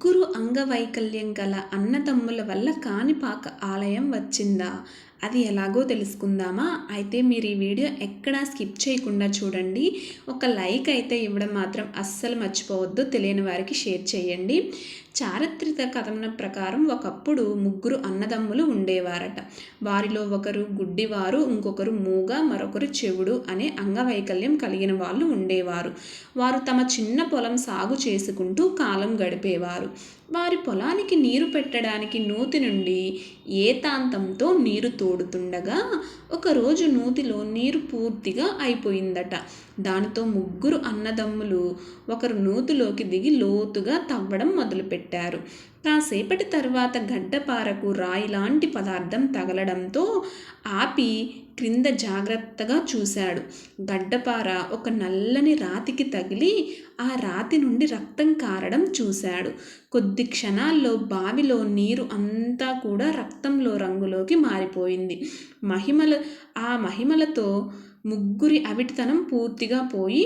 ముగ్గురు అంగవైకల్యం గల అన్నదమ్ముల వల్ల కాణిపాక ఆలయం వచ్చిందా? అది ఎలాగో తెలుసుకుందామా? అయితే మీరు ఈ వీడియో ఎక్కడా స్కిప్ చేయకుండా చూడండి. ఒక లైక్ అయితే ఇవ్వడం మాత్రం అస్సలు మర్చిపోవద్దు. తెలియని వారికి షేర్ చేయండి. చారిత్రక కథనం ప్రకారం ఒకప్పుడు ముగ్గురు అన్నదమ్ములు ఉండేవారట. వారిలో ఒకరు గుడ్డివారు ఇంకొకరు మూగ మరొకరు చెవుడు అనే అంగవైకల్యం కలిగిన వాళ్ళు ఉండేవారు. వారు తమ చిన్న పొలం సాగు చేసుకుంటూ కాలం గడిపేవారు. వారి పొలానికి నీరు పెట్టడానికి నూతి నుండి ఏతాంతంతో నీరు తోడుతుండగా ఒకరోజు నూతిలో నీరు పూర్తిగా అయిపోయిందట. దానితో ముగ్గురు అన్నదమ్ములు ఒకరు నూతిలోకి దిగి లోతుగా తవ్వడం మొదలుపెట్టారు. కాసేపటి తర్వాత గడ్డపారకు రాయి లాంటి పదార్థం తగలడంతో ఆపి క్రింద జాగ్రత్తగా చూశాడు. గడ్డపార ఒక నల్లని రాతికి తగిలి ఆ రాతి నుండి రక్తం కారడం చూశాడు. కొద్ది క్షణాల్లో బావిలో నీరు అంతా కూడా రక్తంలో రంగులోకి మారిపోయింది. మహిమల ఆ మహిమలతో ముగ్గురి అవిటితనం పూర్తిగా పోయి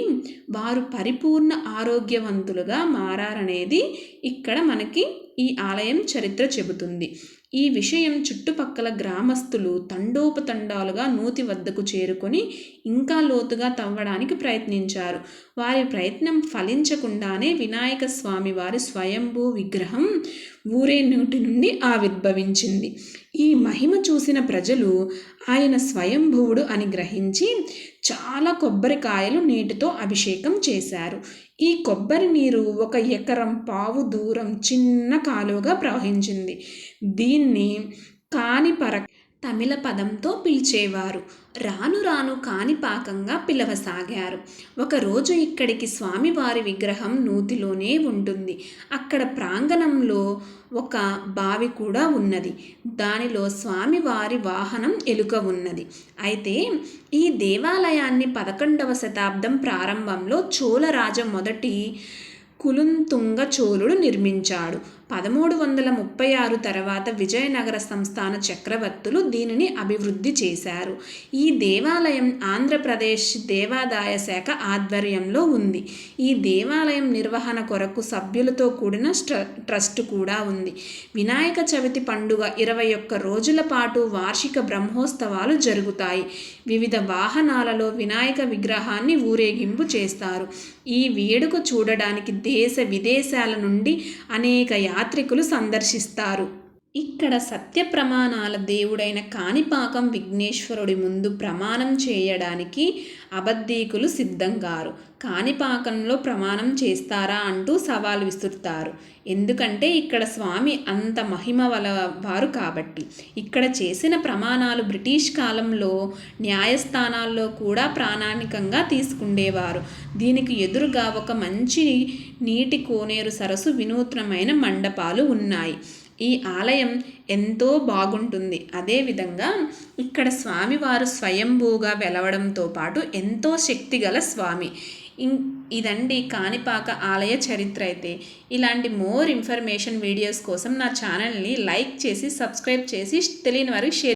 వారు పరిపూర్ణ ఆరోగ్యవంతులుగా మారారనేది ఇక్కడ మనకి ఈ ఆలయం చరిత్ర చెబుతుంది. ఈ విషయం చుట్టుపక్కల గ్రామస్తులు తండోపతండాలుగా నూతి వద్దకు చేరుకొని ఇంకా లోతుగా తవ్వడానికి ప్రయత్నించారు. వారి ప్రయత్నం ఫలించకుండానే వినాయక స్వామి వారి స్వయంభూ విగ్రహం ఊరే నూటి నుండి ఆవిర్భవించింది. ఈ మహిమ చూసిన ప్రజలు ఆయన స్వయంభువుడు అని గ్రహించి చాలా కొబ్బరికాయలు నీటితో అభిషేకం చేశారు. ఈ కొబ్బరి నీరు ఒక ఎకరం పావు దూరం చిన్న కాలువగా ప్రవహించింది. దీన్ని కానిపర తమిళ పదంతో పిలిచేవారు. రాను రాను కాణిపాకంగా పిలవసాగారు. ఒకరోజు ఇక్కడికి స్వామివారి విగ్రహం నూతిలోనే ఉంటుంది. అక్కడ ప్రాంగణంలో ఒక బావి కూడా ఉన్నది. దానిలో స్వామివారి వాహనం ఎలుక ఉన్నది. అయితే ఈ దేవాలయాన్ని పదకొండవ శతాబ్దం ప్రారంభంలో చోళరాజ మొదటి కులుంతుంగ చోళుడు నిర్మించాడు. పదమూడు వందల ముప్పై ఆరు తర్వాత విజయనగర సంస్థాన చక్రవర్తులు దీనిని అభివృద్ధి చేశారు. ఈ దేవాలయం ఆంధ్రప్రదేశ్ దేవాదాయ శాఖ ఆధ్వర్యంలో ఉంది. ఈ దేవాలయం నిర్వహణ కొరకు సభ్యులతో కూడిన ట్రస్ట్ కూడా ఉంది. వినాయక చవితి పండుగ ఇరవై ఒక్క రోజుల పాటు వార్షిక బ్రహ్మోత్సవాలు జరుగుతాయి. వివిధ వాహనాలలో వినాయక విగ్రహాన్ని ఊరేగింపు చేస్తారు. ఈ వేడుక చూడడానికి దేశ విదేశాల నుండి అనేక యాత్రికులు సందర్శిస్తారు. ఇక్కడ సత్య ప్రమాణాల దేవుడైన కాణిపాకం విఘ్నేశ్వరుడి ముందు ప్రమాణం చేయడానికి అబద్ధీకులు సిద్ధంగారు. కాణిపాకంలో ప్రమాణం చేస్తారా అంటూ సవాల్ విసురుతారు. ఎందుకంటే ఇక్కడ స్వామి అంత మహిమ వల వారు కాబట్టి. ఇక్కడ చేసిన ప్రమాణాలు బ్రిటిష్ కాలంలో న్యాయస్థానాల్లో కూడా ప్రామాణికంగా తీసుకుండేవారు. దీనికి ఎదురుగా ఒక మంచి నీటి కోనేరు సరస్సు వినూత్నమైన మండపాలు ఉన్నాయి. ఈ ఆలయం ఎంతో బాగుంటుంది. అదేవిధంగా ఇక్కడ స్వామివారు స్వయంభూగా వెలవడంతో పాటు ఎంతో శక్తిగల స్వామి. ఇదండి కాణిపాక ఆలయ చరిత్ర అయితే. ఇలాంటి మోర్ ఇన్ఫర్మేషన్ వీడియోస్ కోసం నా ఛానల్ని లైక్ చేసి సబ్స్క్రైబ్ చేసి తెలియని వారికి షేర్